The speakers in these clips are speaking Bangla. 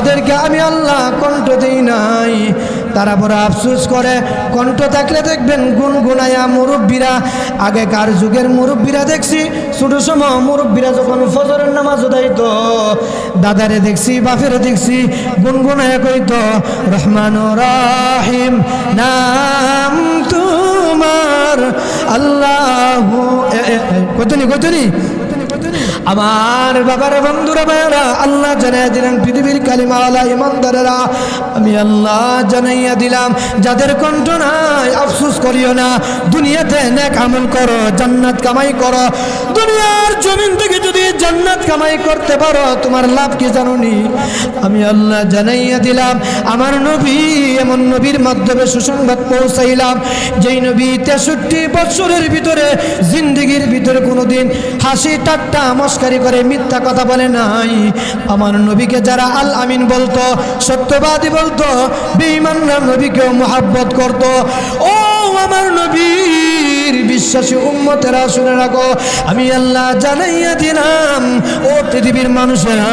যাদেরকে আমি আল্লাহ কণ্ঠ দিই নাই। তারা বড় আফসুস করে। কণ্ঠ থাকলে দেখবেন গুনগুনায়া মুরব্বীরা। আগেকার যুগের মুরব্বীরা দেখছি, ছোট সময় মুরব্বীরা যখন ফজরের নামাজ উদাইত দাদারে দেখছি, বাপেরে দেখছি, গুনগুনায়া কইত, রহমান রাহিম, নাম তোমার আল্লাহ কতনি কতনি আমার বাবার বন্ধুরা ভাইরা আল্লাহ জানাই দিলেন, পৃথিবীর কালিমাওয়ালা ইমানদারেরা, আমি আল্লাহ জানাইয়া দিলাম, যাদের কণ্ঠ নাই, আফসুস করিও না, দুনিয়াতে নেক আমল করো, জান্নাত কামাই করো। দুনিয়ার জমিন থেকে যদি জান্নাত কামাই করতে পারো, তোমার লাভ কি জানুনি আমি আল্লাহ জানাইয়া দিলাম, আমার নবী এমন নবীর মাধ্যমে সুসংবাদ পৌঁছাইলাম, যেই নবী তেষট্টি বছরের ভিতরে, জিন্দিগির ভিতরে কোনোদিন হাসি ঠাট্টা মস্কারি করে মিথ্যা কথা বলে নাই। আমার নবীকে যারা আল আমিন বলতো, সত্যবাদী বলতো, বেঈমানরা নবীকেও মোহাব্বত করতো। ও আমার নবীর বিশ্বাসী উম্মতেরা শুনে রাখো। আমি আল্লাহ জানাইয়া দিলাম, ও পৃথিবীর মানুষেরা,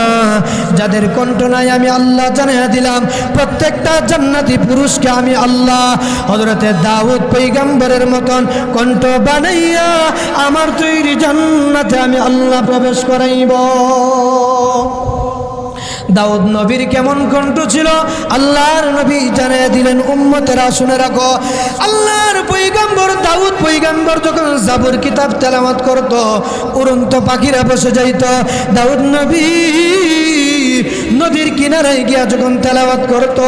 যাদের কণ্ঠ নাই আমি আল্লাহ জানাইয়া দিলাম। প্রত্যেকটা জান্নাতি পুরুষকে আমি আল্লাহ হজরতে দাউদ পৈগম্বরের মতন কণ্ঠ বানাইয়া আমার তৈরি জান্নাতে আমি আল্লাহ প্রবেশ করাইব। দাউদ নবীর কেমন কণ্ঠ ছিল? আল্লাহর নবী জানিয়ে দিলেন, উম্মতেরা শুনে রাখো, আল্লাহর পৈগম্বর, দাউদ পৈগম্বর যখন জাবর কিতাব তেলামাত করত, উড়ন্ত পাখিরা বসে যাইত, দাউদ নবী কিনারায় গিয়া যখন তেলাওয়াত করত,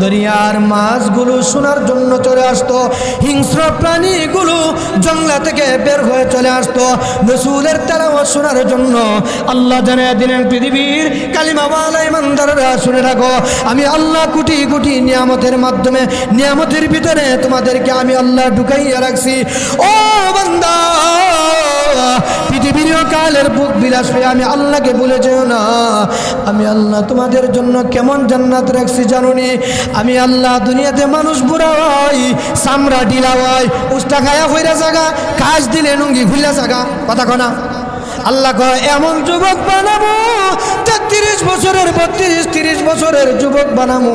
দরিয়ার মাছগুলো শোনার জন্য চলে আসতো, হিংস্র প্রাণীগুলো জঙ্গলা থেকে বের হয়ে চলে আসতো। রসুলের তেলাওয়াত শোনার জন্য আল্লাহ জানিয়ে দিলেন, পৃথিবীর কালিমাওয়ালা ইমানদাররা শুনে রাখো, আমি আল্লাহ কোটি কোটি নিয়ামতের মাধ্যমে, নিয়ামতের ভিতরে তোমাদেরকে আমি আল্লাহ ঢুকাইয়া রাখছি। ও বান্দা! পৃথিবীর কালের বুক বিলাস হয়ে আমি আল্লাহকে ভুলে যেও না। আমি আল্লাহ তোমাদের জন্য কেমন জান্নাত রাখছি জানুনি? আমি আল্লাহ দুনিয়াতে মানুষ বুড়া হয় চামড়া ডিলা হয় উষ্টা খায়া হইরা জাগা, কাজ দিলে নুঙ্গি ঘুরলা জাগা। কথা কনা আল্লাহ কয়, এমন যুবক বানাবো, তেত্রিশ বছরের বত্রিশ, তিরিশ বছরের যুবক বানাবো।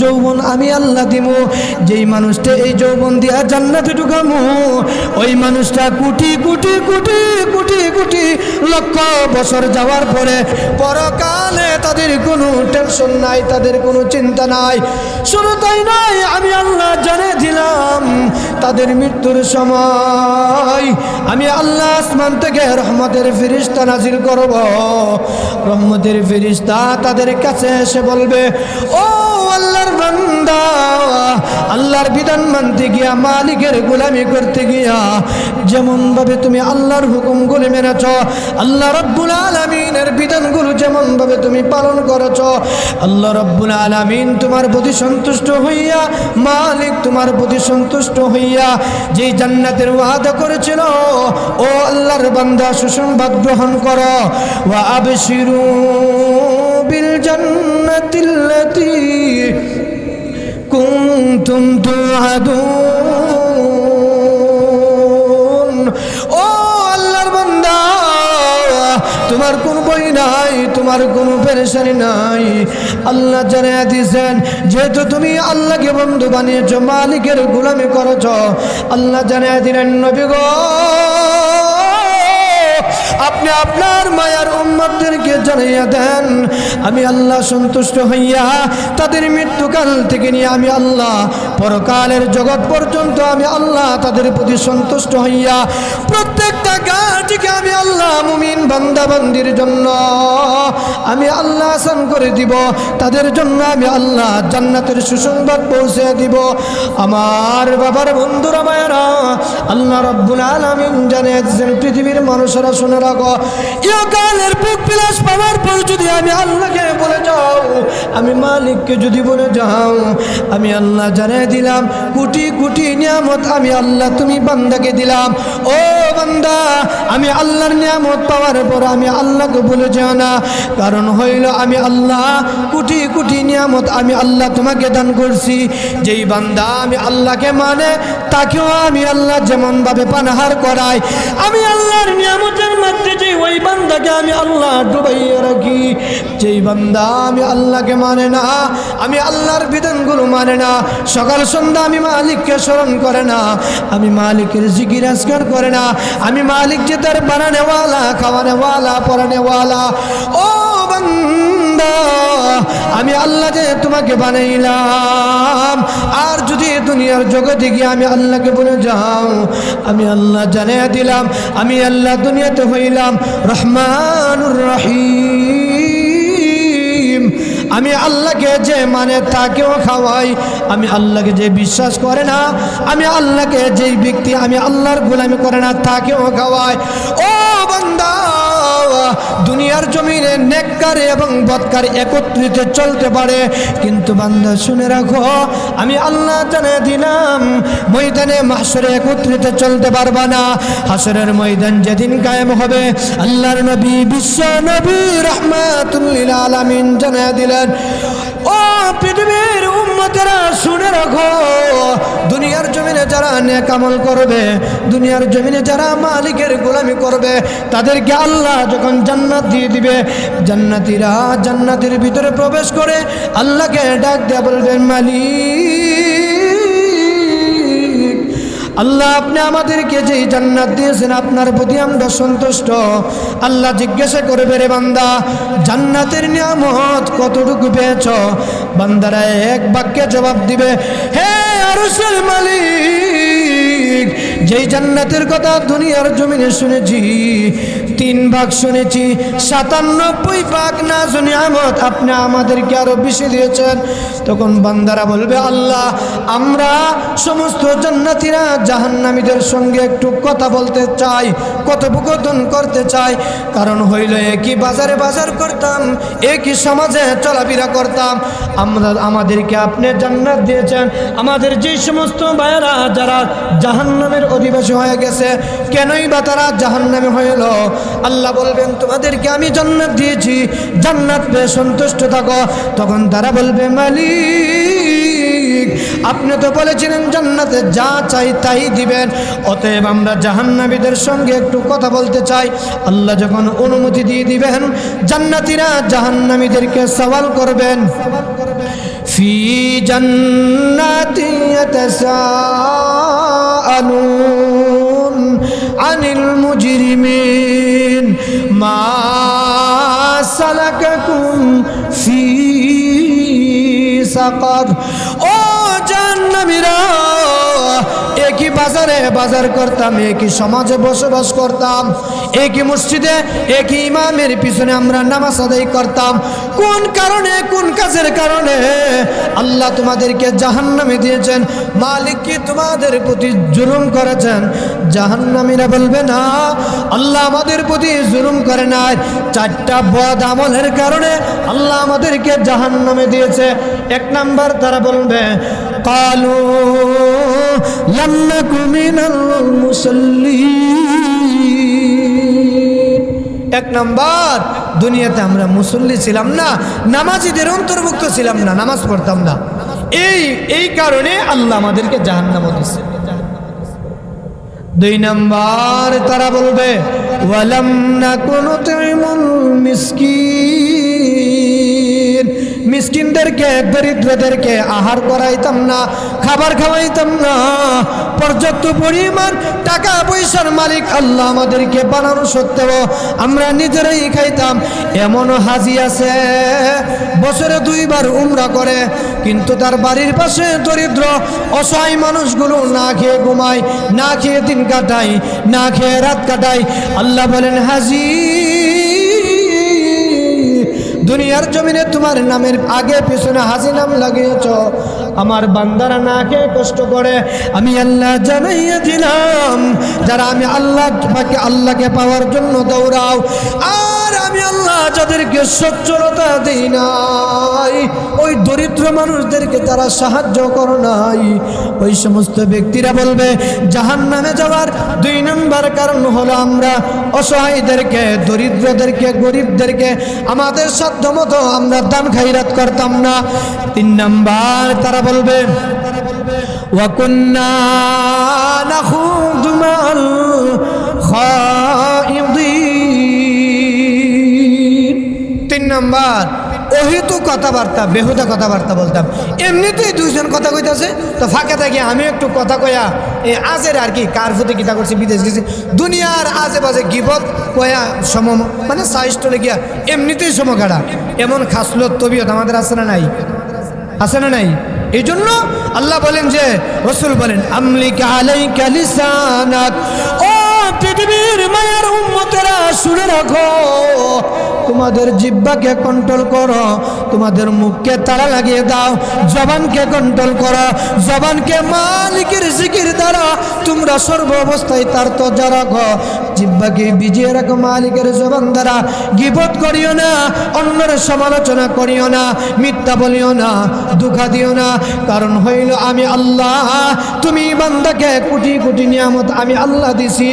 যৌবন আমি আল্লাহ দিব, যেই মানুষটা এই যৌবন দিয়া জান্নাতে ঢুকামো ওই মানুষটা কোটি কোটি কোটি কোটি কোটি লক্ষ বছর যাওয়ার পরে পরকালে তাদের কোনো টেনশন নাই, তাদের কোনো চিন্তা নাই। শুধু তাই নাই আমি আল্লাহ জানে দিলাম তাদের মৃত্যুর সময় আমি আল্লাহ আসমান থেকে রহমতের ফিরিস্তা নাজিল করব। রহমতের ফিরিস্তা তাদের কাছে এসে বলবে, ও আল্লাহর বান্দা, আল্লাহর বিধান মানতে গিয়া, মালিকের গোলামি করতে গিয়া যেমন ভাবে তুমি আল্লাহর হুকুমগুলি মেনেছ, আল্লাহ রব্বুল আলমিনের বিধানগুলো যেমন ভাবে তুমি পালন করেছ, আল্লাহ রব্বুল আলমিন তোমার প্রতি সন্তুষ্ট হইয়া, মালিক তোমার প্রতি সন্তুষ্ট হইয়া যেই জান্নাতের ওয়াদা করেছিল ও আল্লাহর বান্দা সুসংবাদ গ্রহণ করো। ওয়া আবশিরু বিল জান্নাতিল্লাতী তোমার কোনো পেরেশানি নাই। আল্লাহ জানিয়ে দিয়েছেন, যেহেতু তুমি আল্লাহকে বন্ধু বানিয়েছ, মালিকের গুলামি করেছ, আল্লাহ জানিয়ে দিলেন, নবী গো আপনি আপনার মায়ার উম্মতদেরকে জানাইয়া দেন। আমি আল্লাহ সন্তুষ্ট হইয়া তাদের মৃত্যুকাল থেকে নিয়ে আমি আল্লাহ, পরকালের জগৎ পর্যন্ত আমি আল্লাহ তাদের প্রতি সন্তুষ্ট হইয়া প্রত্যেকটা গাছকে আমি আল্লাহ মুমিন বান্দাবান্দির জন্য আমি আল্লাহ আসান করে দিব। তাদের জন্য আমি আল্লাহ জান্নাতের সুসংবাদ পৌঁছে দিব। আমার বাবার বন্ধুরা মায়েরা, আল্লাহ রব্বুল আলমিন জানিয়েছেন পৃথিবীর মানুষেরা বুক বিলাস পাওয়ার পর যদি আমি আল্লাহকে বলে যাও, আমি মালিককে যদি বলে যাও, আমি আল্লাহ জানিয়ে দিলাম নিয়ামত আমি আল্লাহ তুমি বান্দাকে দিলাম। ও বান্দা, আমি আল্লাহর নিয়ামত পাওয়ার পর আমি আল্লাহকে বলে যাও না। কারণ হইল আমি আল্লাহ, কোটি কোটি নিয়ামত আমি আল্লাহ তোমাকে দান করছি। যেই বান্দা আমি আল্লাহকে মানে তাকেও আমি আল্লাহ যেমন ভাবে পানাহার করাই। আমি আল্লাহর নিয়ামতের মধ্যে যে ওই বান্দাকে আমি আল্লাহ ডুবাইয়া রাখি, যেই বান্দা আমি আল্লাহকে মানে না, আমি আল্লাহর বিধানগুলো মানে না, সকাল সন্ধ্যা আমি মালিককে স্মরণ করে না, আমি মালিকের জিকির আজকার করে না, আমি মালিক যে তার বানানেওয়ালা, খাওয়ানেওয়ালা পরানেওয়ালা ও বান্দা, আমি আল্লাহ যে তোমাকে বানাইলাম। দুনিয়ার জগতে গিয়ে আমি আল্লাহকে বলে যাও। আমি আল্লাহ জানিয়ে দিলাম, আমি আল্লাহ দুনিয়াতে হইলাম। রহমানুর রহিম। আমি আল্লাহকে যে মানে তাকেও খাওয়াই, আমি আল্লাহকে যে বিশ্বাস করে না, আমি আল্লাহকে যেই ব্যক্তি আমি আল্লাহর গোলামি করে না, তাকেও খাওয়াই। ও বান্দা! দুনিয়ার জমিনে নেককার এবং বৎকার একত্রিত চলতে পারে। কিন্তু বান্দা, শুনে রাখো, আমি আল্লাহ জানে দিলাম, ময়দানে মাসরে একত্রিত চলতে পারবা না। হাসরের ময়দান যেদিন কায়েম হবে, আল্লাহর নবী, বিশ্ব নবী রহমাতুল্লিল আলামিন জানা দিলেন ও পৃথিবীর উম্মতেরা শুনে রাখো, দুনিয়ার জমিনে যারা নেকামল করবে, দুনিয়ার জমিনে যারা মালিকের গোলামি করবে, তাদেরকে আল্লাহ যখন জান্নাত দিয়ে দিবে, জান্নাতিরা জান্নাতের ভিতরে প্রবেশ করে আল্লাহকে ডাক দেয়া বলবেন মালিক। আল্লাহ, আপনি আমাদেরকে যেই জান্নাত দিয়েছেন, আপনার প্রতি আমরা সন্তুষ্ট। আল্লাহ জিজ্ঞাসা করবে, রে বান্দা, জান্নাতের নিয়ামত কতটুকু পেয়েছ? বান্দারা এক বাক্যে জবাব দিবে, হে আরশের মালিক যেই জান্নাতের কথা দুনিয়ার জমিনে শুনেছি, তিন ভাগ শুনেছি, সাতানব্বই ভাগ না শুনে আমত আপনি আমাদেরকে আরও বেশি দিয়েছেন। তখন বান্দারা বলবে, আল্লাহ, আমরা সমস্ত জান্নাতিরা জাহান্নামীদের সঙ্গে একটু কথা বলতে চাই, কথোপকথন করতে চাই। কারণ হইল একই বাজারে বাজার করতাম, একই সমাজে চলাফেরা করতাম। আমরা, আমাদেরকে আপনি জান্নাত দিয়েছেন। আমাদের যে সমস্ত ভাইয়েরা, যারা জাহান্নামের অধিবাসী হয়ে গেছে, কেনই বা তারা জাহান্নামে হইল? আল্লাহ বলবেন, তোমাদেরকে আমি জান্নাত দিয়েছি, জান্নাত পেয়ে সন্তুষ্ট থাকো। তখন তারা বলবে, মালিক, আপনি তো বলেছিলেন জান্নাতে যা চাই তাই দিবেন। অতএব আমরা জাহান্নাবীদের সঙ্গে একটু কথা বলতে চাই। আল্লাহ যখন অনুমতি দিয়ে দিবেন, জান্নাতীরা জাহান্নামীদেরকে সওয়াল করবেন। ফি জান্নাতি ইয়াতাসাআলুন আনিল মুজরিমিন মা সালাকাকুম ফি সাকার ও জাহান্নামীরা একই বাজারে বাজার করতাম, একই সমাজে বসবাস করতাম, একই মসজিদে, একই ইমামের পিছনে আমরা নামাজ আদায় করতাম। কোন কারণে, কোন কাজের কারণে? আল্লাহ তোমাদেরকে জাহান্নামে দিয়েছেন। মালিক কি তোমাদের প্রতি জুলুম করেছেন? জাহান্নামীরা বলবে, না, আল্লাহ আমাদের প্রতি জুলুম করে নাই। চারটা বদ আমলের কারণে আল্লাহ আমাদেরকে জাহান্নামে দিয়েছে। এক নাম্বার তারা বলবে, কালু এক নম্বর, দুনিয়াতে আমরা মুসল্লি ছিলাম না, নামাজিদের অন্তর্ভুক্ত ছিলাম না, নামাজ পড়তাম না। এই এই কারণে আল্লাহ আমাদেরকে জাহান নাম দিচ্ছে দুই নম্বর, তারা বলবে, ওয়ালাম মিসকিনদেরকে, দরিদ্রদেরকে আহার করাইতাম না, খাবার খাওয়াইতাম না। পর্যাপ্ত পরিমাণ টাকা পয়সার মালিক আল্লাহ আমাদেরকে বানানো সত্ত্বেও আমরা নিজেরাই খাইতাম। এমনও হাজি আছে, বছরে দুইবার উমরা করে, কিন্তু তার বাড়ির পাশে দরিদ্র, অসহায় মানুষগুলো না খেয়ে ঘুমায়, না খেয়ে দিন কাটায়, না খেয়ে রাত কাটায়। আল্লাহ বলেন, হাজি দুনিয়ার জমিনে তোমার নামের আগে পিছনে হাসি নাম লাগিয়েছ। আমার বান্দারা না খেয়ে কষ্ট করে। আমি আল্লাহ জানাইয়া দিলাম, যারা আমি আল্লাহ আল্লাহকে পাওয়ার জন্য দৌড়াও, আর আমি আল্লাহ যাদের মানুষদেরকে সচ্ছলতা দেই নাই, ওই দরিদ্র মানুষদেরকে তারা সাহায্য করো নাই। ওই সমস্ত ব্যক্তিরা বলবে জাহান নামে যাওয়ার দুই নম্বর কারণ হলো আমরা অসহায়দেরকে, দরিদ্রদেরকে, গরিবদেরকে, আমাদের সাধ্য মতো আমরা দান খাইরাত করতাম না। তিন নম্বর, তারা বলবে وكنا نخوض مع الخائضين তিন নম্বর অহিতু কথাবার্তা বেহুদা কথাবার্তা বলতাম এমনিতেই দুইজন কথা কইতাছে তো ফাঁকে থাকি আমি একটু কথা কয়া এই আজের আর কি কার ফুতে কিতা করছি বিদেশ গেছি দুনিয়ার আজে বাজে গিবত কয়া সম মানে সাইজ টলে গিয়া এমনিতেই সমকাটা এমন খাসলত তবিয়ত আমাদের আছে না নাই আছে না নাই এই জন্য আল্লাহ বলেন যে, রসুল বলেন, আমলিকা আলাইকা লিসানাক। ও পৃথিবীর মায়ের উম্মতেরা, শুনে রাখো, তোমাদের জিব্বাকে কন্ট্রোল করো, তোমাদের মুখকে তালা লাগিয়ে দাও, জবানকে কন্ট্রোল করো, জবানকে মালিকের জিকির দ্বারা তোমরা সর্ব অবস্থায় তার তজা রাখো জিব্বাকে বিজিয়ে রাখো মালিকের জবান দ্বারা। গিবত করিও না, অন্যের সমালোচনা করিও না, মিথ্যা বলিও না দুঃখা দিও না। কারণ হইল আমি আল্লাহ, তুমি বান্দাকে কোটি কোটি নিয়ামত আমি আল্লাহ দিছি।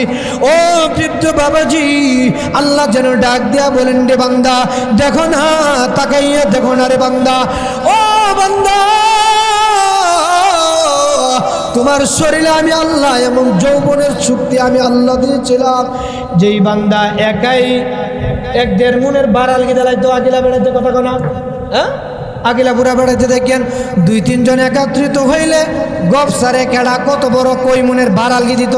ও বৃদ্ধ বাবাজি, আল্লাহ যেন ডাক দিয়া বলেন রে বান্দা, দেখো না, তাকাইয়া দেখো না রে বান্দা। ও বান্দা তোমার শরীরে আমি আল্লাহ এবং যৌবনের শক্তি আমি আল্লাহ দিয়েছিলাম। যেই বান্দা একাই এক দেড় মনের বারাল গিয়ে লাইতো আগিলা বেড়াইতে কথা কোনা হ্যাঁ? আগিলা বুড়া বেড়াইতে দেখেন, দুই তিনজন একত্রিত হইলে গপ সারে কেডা কত বড় কই মনের বারাল গিয়ে দিত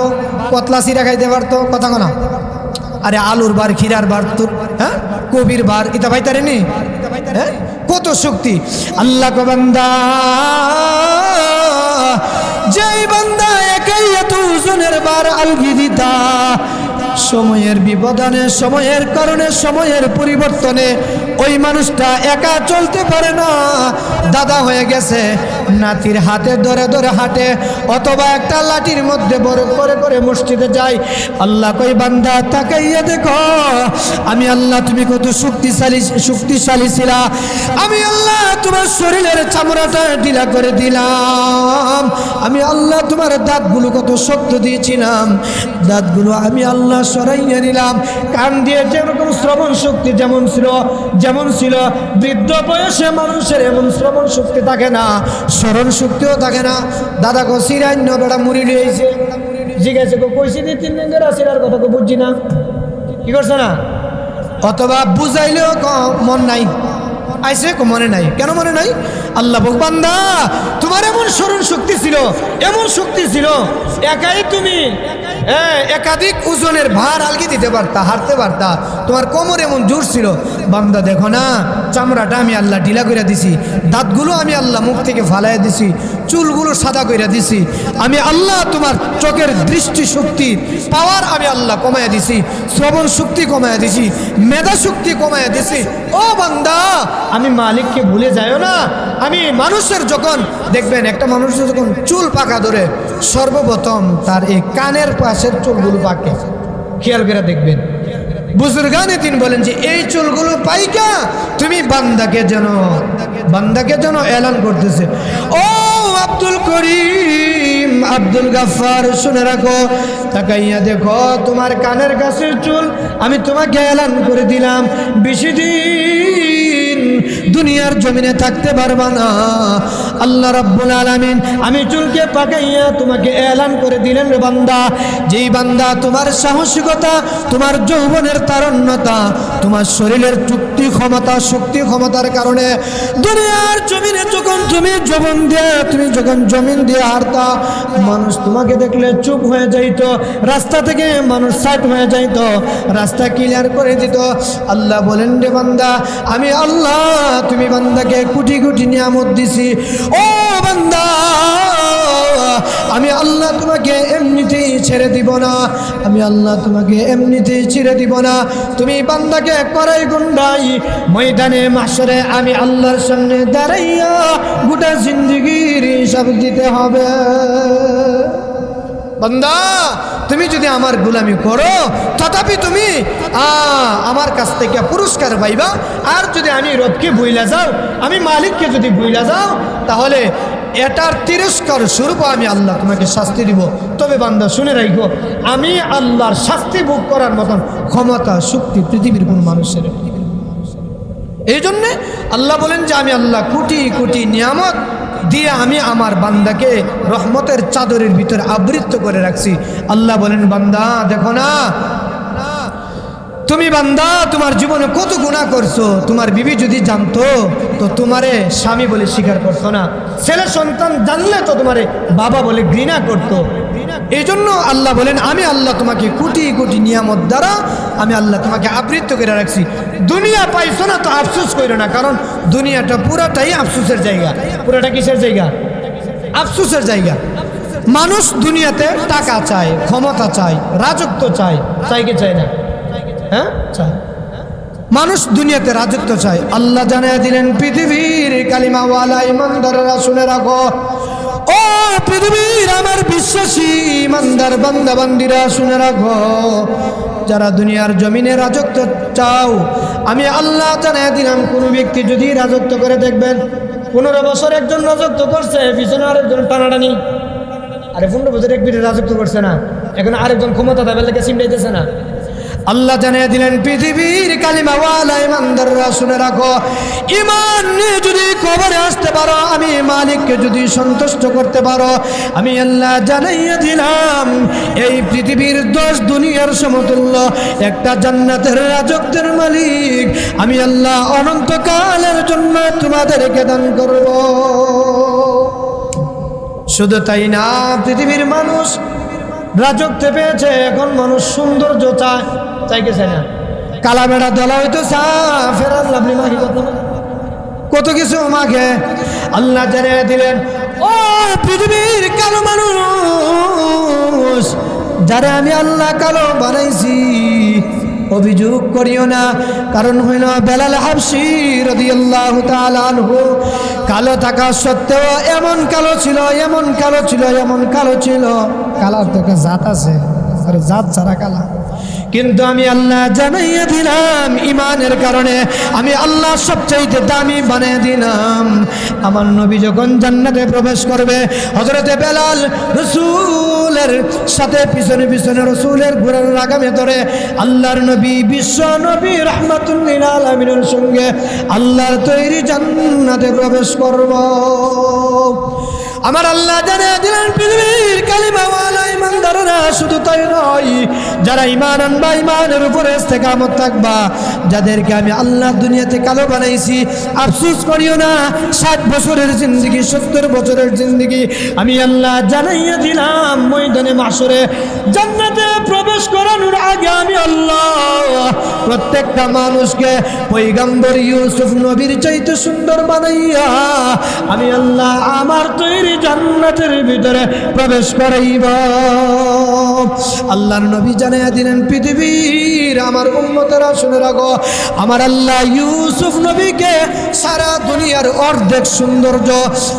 কতলা সিরা খাইতে পারতো, কথা কোনা আরে আলুর বার, ক্ষীরার বার, তোর হ্যাঁ? কবির বার, ইতা ভাইতারে নি হ্যাঁ? কত শক্তি? আল্লাহ কো সময়ের বিবদানে সময়ের কারণে, সময়ের পরিবর্তনে ওই মানুষটা একা চলতে পারে না। দাদা হয়ে গেছে নাতির হাতে ধরে ধরে হাঁটে, অথবা একটা লাঠির মধ্যে বড় করে করে মসজিদে যাই আল্লাহ কই, বান্দা, তাকাইয়া দেখো। আমি আল্লাহ, তুমি কত শক্তিশালী শক্তিশালী ছিলা। আমি আল্লাহ, তোমার শরীরের চামড়াটা ঢিলা করে দিলাম। আমি আল্লাহ, তোমার দাঁতগুলো কত শক্ত দিয়েছিলাম। দাঁতগুলো আমি আল্লাহ সরাইয়া নিলাম। কান দিয়ে যেরকম শ্রবণ শক্তি যেমন ছিল যেমন ছিল, বৃদ্ধ বয়সে মানুষের এমন শ্রবণ শক্তি থাকে না। স্মরণ শক্তিও থাকে না। দাদা গো সিরান্য বেড়া মুড়ি লিয়েছে জিজ্ঞাসা কো কইছি দিয়ে তিন দিন ধরে আসিরার কথা কো, বুঝছি না। কি করছে না? অথবা বুঝাইলেও মন নাই। আইসে মনে নাই। কেন মনে নাই? আল্লাহ ভগবান্দা তোমার এমন স্মরণ শক্তি ছিল, এমন শক্তি ছিল, একাই তুমি একাধিক ওজনের ভার আলগি দিতে পারতা, হারতে পারতা, তোমার কোমর এমন জোর ছিল। বান্দা, দেখো না, চামড়াটা আমি আল্লাহ ঢিলা করে দিছি, দাঁতগুলো আমি আল্লাহ মুখ থেকে ফালাই দিছি, চুলগুলো সাদা করে দিছি, আমি আল্লাহ তোমার চোখের দৃষ্টি শক্তি পাওয়ার আমি আল্লাহ কমায় দিছি, শ্রবণ শক্তি কমায় দিছি, মেধা শক্তি কমায় দিছি। ও বান্দা, আমি মালিককে ভুলে যাইও না আমি মানুষের যখন দেখবেন, একটা মানুষের যখন চুল পাকা ধরে সর্বপ্রথম তার এই কানের পাশের চুলগুলো পাকে। খেয়াল করে দেখবেন। বুজুর্গানে তিনি বলেন যে, এই চুলগুলো পাইকা, তুমি বান্দাকে যেন বান্দাকে যেন এলান করতেছে। ও আব্দুল করিম, আব্দুল গাফার শুনে রাখো, তাকাইয়া দেখো, তোমার কানের কাছের চুল আমি তোমাকে এলান করে দিলাম। বেশি দিন দুনিয়ার জমিনে থাকতে পারবা না। আল্লাহ রাব্বুল আলামিন, আমি চুলকে পাকাইয়া তোমাকে এলান করে দিলেন রে বান্দা। যেই বান্দা তোমার সাহসিকতা, তোমার যৌবনের তারণ্যতা, তোমার শরীরের চুক্তি ক্ষমতা, শক্তি ক্ষমতার কারণে দুনিয়ার জমিনে যখন তুমি জবন দিয়ে, তুমি যখন জমিন দিয়ে হারতা মানুষ তোমাকে দেখলে চুপ হয়ে যাইত, রাস্তা থেকে মানুষ সাইড হয়ে যাইত, রাস্তা ক্লিয়ার করে দিত। আল্লাহ বলেন রে বান্দা, আমি আল্লাহ তুমি বান্দাকে কোটি কোটি নিয়ামত দিছি। ও বান্দা, আমি আল্লাহ তোমাকে এমনিতেই ছেড়ে দিব না। আমি আল্লাহ তোমাকে এমনিতেই ছেড়ে দিব না। তুমি বান্দাকে করাই গুন্ডাই, ময়দানে, মাসরে আমি আল্লাহর সামনে দাঁড়াইয়া গোটা জিন্দগির হিসাব দিতে হবে। বান্দা তুমি যদি আমার গুলামি করো, তথাপি তুমি আমার কাছ থেকে পুরস্কার পাইবা আর যদি আমি রবকে বইলা যাও, আমি মালিককে যদি বইলা যাও, তাহলে এটার তিরস্কার স্বরূপ আমি আল্লাহ তোমাকে শাস্তি দিব তবে বান্দা, শুনে রাখো আমি আল্লাহর শাস্তি ভোগ করার মতন ক্ষমতা, শক্তি পৃথিবীর কোন মানুষের। এই জন্যে আল্লাহ বলেন যে, আমি আল্লাহ কোটি কোটি নিয়ামত দিয়ে আমি আমার বান্দাকে রহমতের চাদরের ভিতরে আবৃত্ত করে রাখছি। আল্লাহ বলেন, বান্দা, দেখো না। তুমি বান্দা, তোমার জীবনে কত গুণা করছ। তোমার বিবি যদি জানতো, তো তোমারে স্বামী বলে স্বীকার করতো না। ছেলে সন্তান জানলে তো তোমারে বাবা বলে ঘৃণা করতো। এই জন্য আল্লাহ বলেন, আমি আল্লাহ তোমাকে কোটি কোটি নিয়ামত দ্বারা আমি আল্লাহ তোমাকে আবৃত্ত করে রাখছি। দুনিয়া পাইছো না তো আফসোস করো না, কারণ দুনিয়াটা পুরাটাই আফসোসের জায়গা। পুরাটা কিসের জায়গা? আফসোসের জায়গা। মানুষ দুনিয়াতে টাকা চায়, ক্ষমতা চায়, রাজত্ব চায় চাই কি চায় না? হ্যাঁ? চায়। মানুষ দুনিয়াতে রাজত্ব চায়। আল্লাহ জানিয়ে দিলেন, পৃথিবীর কালিমাওয়ালা ইমানদাররা শুনে রাখো ও পৃথিবীর আমার বিশ্বাসী ইমানদার বান্দা বান্দিরা শুনে রাখো। যারা দুনিয়ার জমিনে রাজত্ব চাও, আমি আল্লাহ জানিয়ে দিলাম, কোনো ব্যক্তি যদি রাজত্ব করে দেখবেন, পনেরো বছর একজন রাজত্ব করছে, পিছনে আরেকজন টানাটানি। আরে পনেরো বছর এক বিটে রাজত্ব করছে না, এখন আরেকজন ক্ষমতা দেবের লেগে চিমটাইতেছে না। আল্লাহ জানিয়ে দিলেন, পৃথিবীর কালিমাওয়ালা ইমানদাররা, শুনে রাখো। ইমান নিয়ে যদি মালিককে যদি সন্তুষ্ট করতে পারো, আমি আল্লাহ জানাইয়া দিলাম, এই পৃথিবীর দশ দুনিয়ার সমতুল্য, একটা জান্নাতের রাজত্বের মালিক, আমি আল্লাহ অনন্তকালের জন্য তোমাদেরকে দান করব। শুধু তাই না, পৃথিবীর মানুষ রাজত্বে পেয়েছে, এখন মানুষ সৌন্দর্য চায় চাইতেছে না? কালা বেড়া দলা হইতো চা ফেরার লাভলি মাহি কত কত কিছু আমাকে আল্লাহ জানিয়ে দিলেন, ও পৃথিবীর কালো মানুষ, যারা আমি আল্লাহ কালো বানাইছি, অভিযোগ করিও না। কারণ হইল বেলাল হাবসি রদিয়াল্লাহু তাআলা আনহু, কালো থাকা সত্ত্বেও এমন কালো ছিল, এমন কালো ছিল, এমন কালো ছিল। কালার তো একটা জাত আছে আর জাত ছাড়া কালা কিন্তু আমি আল্লাহ জানাইয়া দিলাম ইমানের কারণে। আমি আল্লাহ সবচাইতে দামি বানিয়ে দিলাম। আমার নবী যখন জান্নাতে প্রবেশ করবে হজরতে বেলাল রসুলের সাথে পিছনে পিছনে রসুলের ঘোরার আগামে ধরে আল্লাহর নবী, বিশ্ব নবী রহমাতুল্লিল আলমিনের সঙ্গে আল্লাহর তৈরি জান্নাতে প্রবেশ করব। আমার আল্লাহ জানিয়ে দিলেন, পৃথিবীর ইমানদাররা শুধু তাই নয়, যারা ইমান আনবা ইমানের উপরে ইস্তেকামত থাকবা। যাদেরকে আমি আল্লাহ দুনিয়াতে কালো বানাইছি, আফসোস করিও না, ষাট বছরের জিন্দগি, সত্তর বছরের জিন্দগি আমি আল্লাহ জানাইয়া দিলাম ময়দানে মাসরে। জান্নাতে প্রবেশ করানোর আগে আমি আল্লাহ। প্রত্যেকটা মানুষকে পৈগম্বর ইউসুফ নবীর চাইতে সুন্দর বানাইয়া আমি আল্লাহ আমার তৈরি জান্নাতের ভিতরে প্রবেশ করাইব। আল্লাহর নবী জানিয়ে দিলেন, পৃথিবীর আমার উন্মতেরা শুনে রাখো আমার আল্লাহ ইউসুফ নবীকে সারা দুনিয়ার অর্ধেক সৌন্দর্য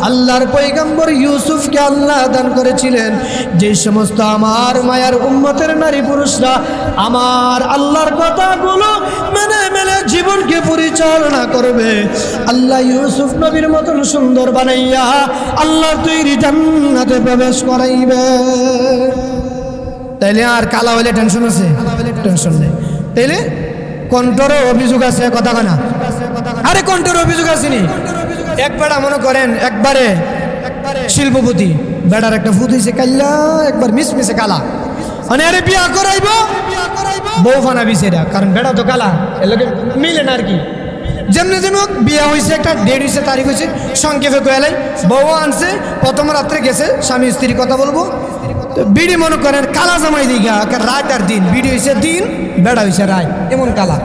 আল্লাহর পৈগম্বর ইউসুফকে আল্লাহ দান করেছিলেন। যে সমস্ত আমার মায়ার উম্মতের নারী পুরুষরা, আমার আল্লাহর কথাগুলো মেনে মেনে জীবনকে পরিচালনা করবে। আল্লাহ ইউসুফ নবীর মতন সুন্দর বানাইয়া আল্লাহর তৈরি জান্নাতে প্রবেশ করাইবে। তাইলে আর কালা হইলে টেনশন আছে? টেনশন নেই। তাইলে কণ্ঠরও অভিযোগ আছে কথা কানা আরে কণ্ঠের অভিযোগ আসেনি। এক বেড়া মনে করেন, একবারে শিল্পপতি। বেড়ার একটা ফুট হয়েছে কাল্লা একবার মিস মিসে কালা। মানে আরে বিয়া করাইব? বউ ফানা বিছেরা কারণ বেড়া তো কালা এর লোকে মিলে না আর কি। যেমনি হোক, বিয়া হয়েছে একটা ডেট হয়েছে তারিখ হয়েছে সংক্ষেপে কয়ালাই বউ আনছে প্রথম রাত্রে গেছে স্বামী স্ত্রী কথা বলব। তো বিড়ি মনে করেন কালা জামাই দিঘা রাত আর দিন। বিড়ি হয়েছে দিন বেড়া হয়েছে রায় এমন কালা।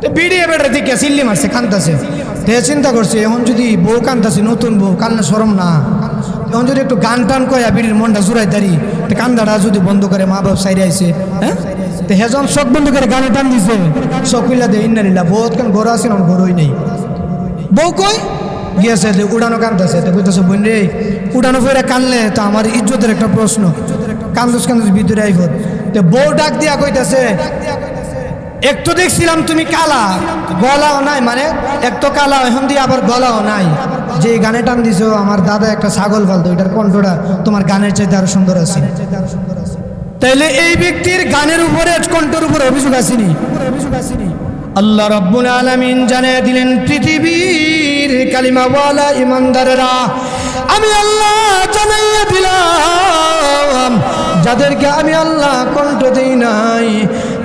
তো বিড়ি এবার দিকে সিল্লি মারছে কান্দাছে তে চিন্তা করছে এখন যদি বউ কান্দাছে নতুন বউ কান্না সরম না। এখন যদি একটু গান টান কয়া বিড়ির মনটা জুড়াই দাঁড়ি কান্দাটা যদি বন্ধ করে মা বাপ সাইডে আইছে হ্যাঁ? হেজন শখ বন্ধ করে গানে টান দিছে। শখ কইলা দে ইন্নারিল্লা বহুত কান ঘর আছে না ঘরই নেই। বউ কই? গিয়েছে যে উড়ানো কানতেছে তো কইতেছে, বোন রে, উড়ানো ফেরে কানলে তো আমার ইজ্জতের একটা প্রশ্ন। কান্দুস কান্দুস, ভিতরে আইব। তো বউ ডাক দিয়া কইতাছে একটু দেখছিলাম তুমি কালা, গলাও নাই। মানে এক তো কালা, এখন দিয়ে আবার গলাও নাই। যে গানে টান দিছো, আমার দাদা একটা ছাগল ফালতো এটার কণ্ঠটা তোমার গানের চাইতে আরও সুন্দর আছে। তাইলে এই ব্যক্তির গানের উপরে, কণ্ঠের উপরে অভিযোগ আসেনি? আল্লাহ রব্বুল আলামিন জানিয়ে দিলেন, পৃথিবীর কালিমাওয়ালা ইমানদারেরা, আমি আল্লাহ জানাইয়া দিলাম, যাদেরকে আমি আল্লাহ কণ্ঠ দেই নাই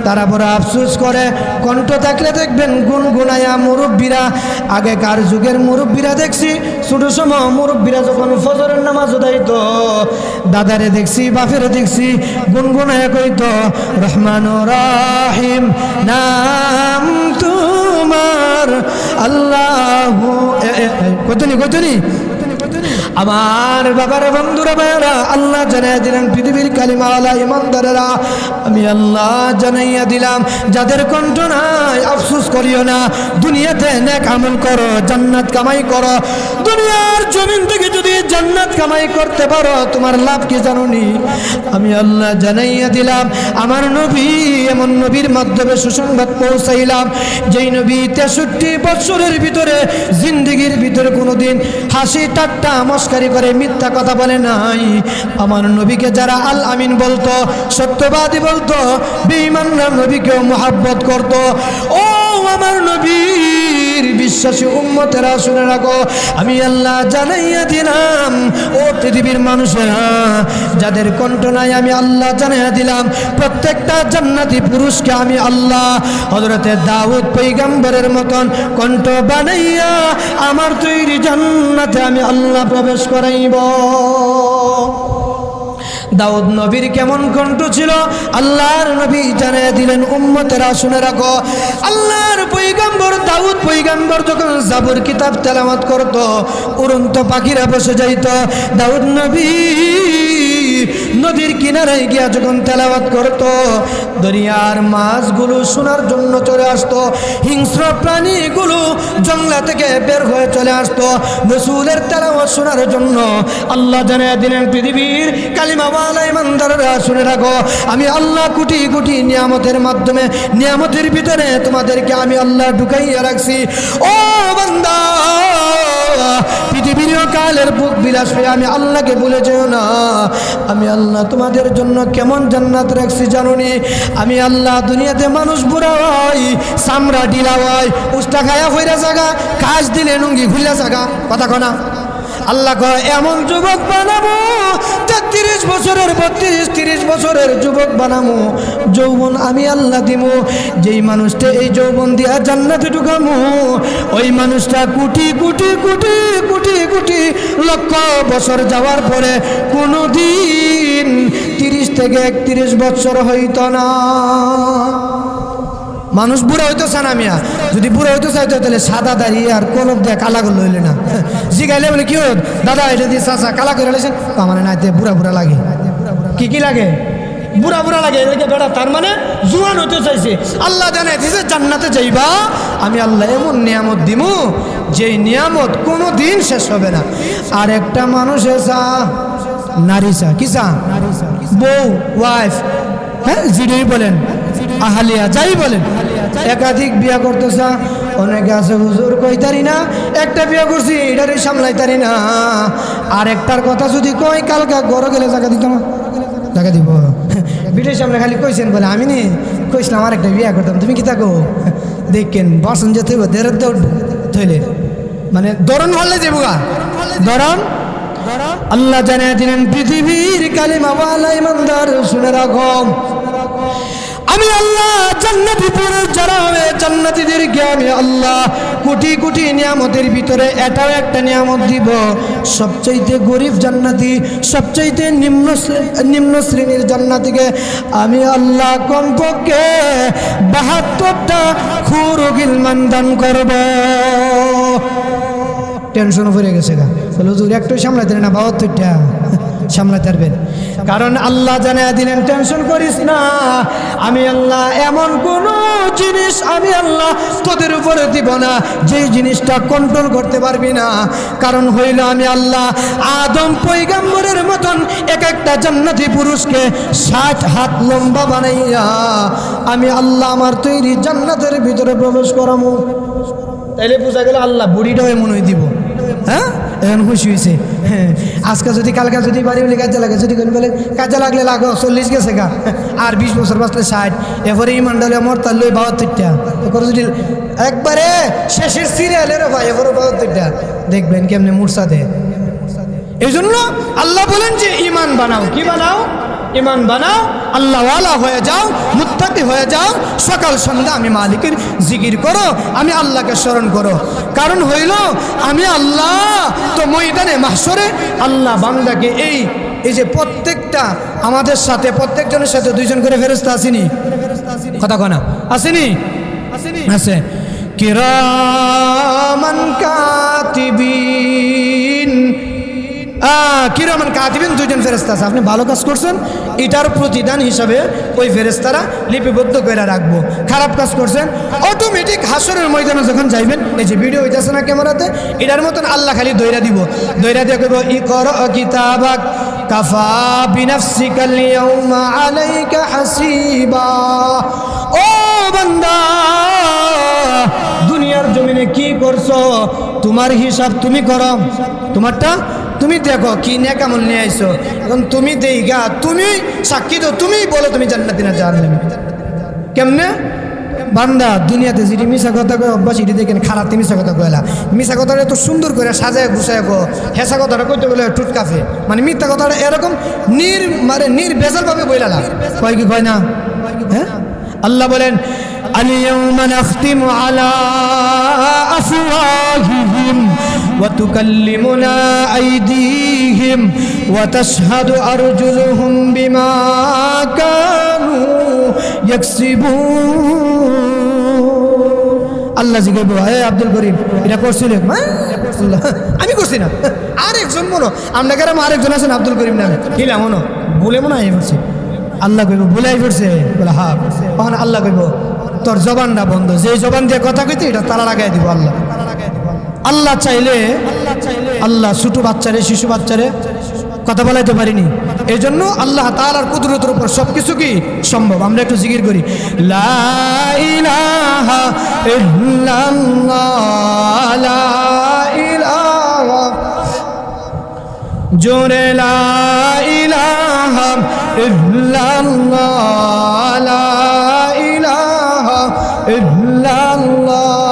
তারা বড় আফসুস করে। কণ্ঠ থাকলে দেখবেন গুনগুনায়া মুরব্বীরা। আগেকার যুগের মুরব্বীরা দেখছি, ছোট সময় মুরব্বীরা যখন ফজরের নামাজ উদাইত দাদারে দেখছি, বাপেরে দেখছি, গুনগুনায়া কইত, রহমান রাহিম, নাম তোমার আল্লাহ কতনি কতনি আমার বাবার বন্ধুরা ভাইয়ারা, আল্লাহ জানাইয়া দিলেন পৃথিবীর কালিমাওয়ালা ইমানদারেরা। আমি আল্লাহ জানাইয়া দিলাম, যাদের কণ্ঠ নাই, আফসুস করিও না। দুনিয়াতে নেক আমল করো, জান্নাত কামাই করো। দুনিয়ার জমিন থেকে যদি জান্নাত কামাই করতে পারো, তোমার লাভ কি জানুনি? আমি আল্লাহ জানাইয়া দিলাম, আমার নবী এমন নবীর মাধ্যমে সুসংবাদ পৌঁছাইলাম, যেই নবী তেষট্টি বছরের ভিতরে, জিন্দগির ভিতরে কোনোদিন হাসি ঠাট্টা মস্কারি করে মিথ্যা কথা বলে নাই। আমার নবীকে যারা আল আমিন বলতো, সত্যবাদী বলতো, বেঈমানরা নবীকেও মোহাব্বত করত। ও আমার নবীর বিশ্বাসী উম্মতেরা শুনে রাখো। আমি আল্লাহ জানাইয়া দিলাম, ও পৃথিবীর মানুষেরা, যাদের কণ্ঠ নাই আমি আল্লাহ জানাইয়া দিলাম। প্রত্যেকটা জান্নাতি পুরুষকে আমি আল্লাহ হজরতে দাউদ পৈগম্বরের মতন কণ্ঠ বানাইয়া আমার তৈরি জান্নাতে আমি আল্লাহ প্রবেশ করাইব। দাউদ নবীর কেমন কণ্ঠ ছিল? আল্লাহর নবী জানিয়ে দিলেন, উম্মতেরা শুনে রাখো, আল্লাহর পৈগম্বর, দাউদ পৈগম্বর যখন জাবুর কিতাব তেলামত করত, উড়ন্ত পাখিরা বসে যাইত, দাউদ নবী নদীর কিনারায় গিয়া যখন তেলাওয়াত করত, দরিয়ার মাছগুলো শোনার জন্য চলে আসতো, হিংস্র প্রাণীগুলো জঙ্গলা থেকে বের হয়ে চলে আসতো। রসুলের তেলাওয়াত শোনার জন্য আল্লাহ জানিয়ে দিলেন, পৃথিবীর কালিমাওয়ালা ইমানদাররা, শুনে রাখো, আমি আল্লাহ কোটি কোটি নিয়ামতের মাধ্যমে, নিয়ামতের ভিতরে তোমাদেরকে আমি আল্লাহ ঢুকাইয়া রাখছি। ও বান্দা, পৃথিবীর কালের বুক বিলাস হয়ে আমি আল্লাহকে ভুলে যেও না, আমি আল্লাহ তোমাদের জন্য কেমন জান্নাত রাখছি জানুনি? আমি আল্লাহ দুনিয়াতে মানুষ বুড়া হয় সামরা ডিলা হয় উষ্টা খায়া হইরা জাগা কাজ দিলে নুঙ্গি ঘুরিয়া জাগা। কথা কনা আল্লাহ কয়, এমন যুবক বানাবো, তেত্রিশ বছরের, বত্রিশ, তিরিশ বছরের যুবক বানামো যৌবন আমি আল্লাহ দিব। যেই মানুষটা এই যৌবন দিয়া জান্নাতে ঢুকামু ওই মানুষটা কোটি কোটি কোটি কোটি কোটি লক্ষ বছর যাওয়ার পরে কোনো দিন তিরিশ থেকে একত্রিশ বছর হইত না। মানুষ বুড়া হইতো সানা মিয়া। যদি বুড়া হইতো চাইতো, তাহলে সাদা দাঁড়িয়ে আর কলক দিয়ে কালা করে লইলে না। জিগাইলে বলে, কি হোক দাদা, এটা দিয়ে চাচা কালা করে লেছেন মানে না তে বুড়া বুড়া লাগে। কি কি লাগে? বুড়া বুড়া লাগে এদিকে বেড়া, তার মানে জুয়ান হইতে চাইছে। আল্লাহ জানে দিছে জান্নাতে যাইবা, আমি আল্লাহ এমন নিয়ামত দিমু, যেই নিয়ামত কোনো দিন শেষ হবে না। আর একটা মানুষের চা, নারী চা, কি চা? বউ ওয়াইফ হ্যাঁ জিডি বলেন। আহালিয়া যাই বলেন। একাধিক বিয়া করতেছা, অনেকে আছে, হুজুর কইতারি না? একটা বিয়া করছি এটারই সামলাইতারি না। আর একটার কথা যদি কই, কালকে গড় গেলে জায়গা দিতাম জায়গা দিব। বিটের সামনে খালি কইছেন বলে আমি নি। কইছিলাম আমার একটা বিয়া করতাম, তুমি কি থাকো? দেখেন, বসন যে থইব দেড় থইলে। মানে দরণ হলে যে বুগা দরণ আল্লাহ জানিয়ে দিলেন, পৃথিবীর কালিমাওয়ালা ইমানদার শুনে রাখো। আমি আল্লাহ জান্নাতি পুরুষ যারা হবে জান্নাতিদেরকে আমি আল্লাহ কোটি কোটি নিয়ামতের ভিতরে এটাও একটা নিয়ামত দিব। সবচাইতে গরিব জান্নাতি, সবচাইতে নিম্ন নিম্ন শ্রেণির জান্নাতিকে আমি আল্লাহ কমপক্ষে বাহাত্তরটা খুরগিল মানদান করব। টেনশন পড়ে গেছে গা। হুজুর, একটু সামলাতে না, বাহাত্তরটা। সামলাতে পারবেন। কারণ আল্লাহ জানিয়ে দিলেন, টেনশন করিস না, আমি আল্লাহ এমন কোন জিনিস আমি আল্লাহ তোদের উপরে দিব না যে জিনিসটা কন্ট্রোল করতে পারবি না। কারণ হইল, আমি আল্লাহ আদম পৈগাম্বরের মতন এক একটা জান্নাতি পুরুষকে ষাট হাত লম্বা বানাইয়া আমি আল্লাহ আমার তৈরি জান্নাতের ভিতরে প্রবেশ করামো। তাইলে বোঝা গেল আল্লাহ বুড়িটাও এমন হয়ে দিব। হ্যাঁ? এখন খুশি হয়েছে। হ্যাঁ আজকে যদি, কালকে যদি বাড়ি বলে কাজে লাগে, যদি বলে কাজে লাগলে লাগো, চল্লিশ গেছে গা। আর বিশ বছর বাঁচলে ষাট, এরপরে ইমান ডালে আমার তার লই বাহাত্তরটা। এরপরে যদি, একবারে শেষের সিরিয়ালের ভাই, এরপরে বাহাত্তরটা। দেখবেন কেমনে মূর্ছা দেয়। এই জন্য আল্লাহ বলেন যে ইমান বানাও। কি বানাও? ইমান বানাও আল্লাহওয়ালা হয়ে যাও মুত্তাকি হয়ে যাও সকাল সন্ধ্যা আমি মালিকের জিকির করো আমি আল্লাহকে স্মরণ করো। কারণ হইল আমি আল্লাহ তো ময়দানে মাসরে আল্লাহ বান্দাকে এই এই যে প্রত্যেকটা আমাদের সাথে প্রত্যেকজনের সাথে দুইজন করে ফেরস্তা আসেনি? কথা কনা আসেনি? আছে। কিরামান কাতিবিন আহ, কিরমান কাতিবেন, দুইজন ফেরেস্তা আছে। আপনি ভালো কাজ করছেন, এটার প্রতিদান হিসাবে ওই ফেরেস্তারা লিপিবদ্ধ করে রাখব। খারাপ কাজ করছেন অটোমেটিক হাসরের ময়দানে যখন যাইবেন, এই যে ভিডিও হইতেছে না ক্যামেরাতে, এটার মতন আল্লাহ খালি দৈরা দিব। দৈরা দিয়ে কইব ই কর কিতাবাক কাফা বিনাফসিকাল ইয়াউমা আলাইকা হাসিবা। ও বান্দা, দুনিয়ার জমিনে কি করছ? তোমার হিসাব তুমি করো। তোমারটা তুমি দেখো কি নে কেমন নিয়ে আইসো এখন তুমি দেইগা, তুমি সাক্ষী দো তুমি বলো তুমি জান্নাতি না জাহান্নামি। কেমনে? বান্দা, দুনিয়াতে যেটি মিশা কথা কয়ে, অভ্যাস এটি দেখেন খারাপ মিশা কথা কয়লা। মিশা কথাটা তো সুন্দর করে সাজায় গুছায় গো হেসা কথাটা কইতে বলে টুটকাফে মানে মিথ্যা কথাটা এরকম নির মানে নির্ভেজালভাবে বইলালা কয় কি কয় না? হ্যাঁ? আল্লাহ বলেন আলিয়া আলা আফওয়াহিহিম। وتكلمنا أيديهم وتشهد أرجلهم بما كانوا يكسبون আল্লাহ জিজ্ঞেস হে আব্দুল করিম এটা করছিলেন হ্যাঁ? আল্লাহ, আমি করছি না আরেকজন মনো আপনার গ্রামে আরেকজন আছেন আব্দুল করিম নামে কিলাম মনো বলে মনে হয় বলছি আল্লাহ কইব বলে পড়ছে বলে হা তখন আল্লাহ কইব তোর জবানটা বন্ধ যে জবান দিয়ে কথা কইতে এটা তালা লাগাই দিব আল্লাহ আল্লাহ চাইলে আল্লাহ ছোট বাচ্চারে শিশু বাচ্চারে কথা বলাইতে পারিনি। এই জন্য আল্লাহ তালার কুদরতের উপর সব কিছু কি সম্ভব? আমরা একটু জিকির করি। লা ইলাহা ইল্লাল্লাহ, লা ইলাহা জোরে লা ইলাহা ইল্লাল্লাহ লা ইলাহা ইল্লাল্লাহ।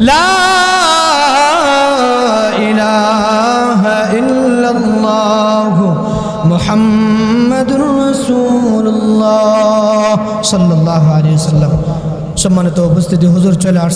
لا إله إلا الله محمد رسول الله صلى الله عليه وسلم সম্মানিত উপস্থিতি হুজুর চলে আসছে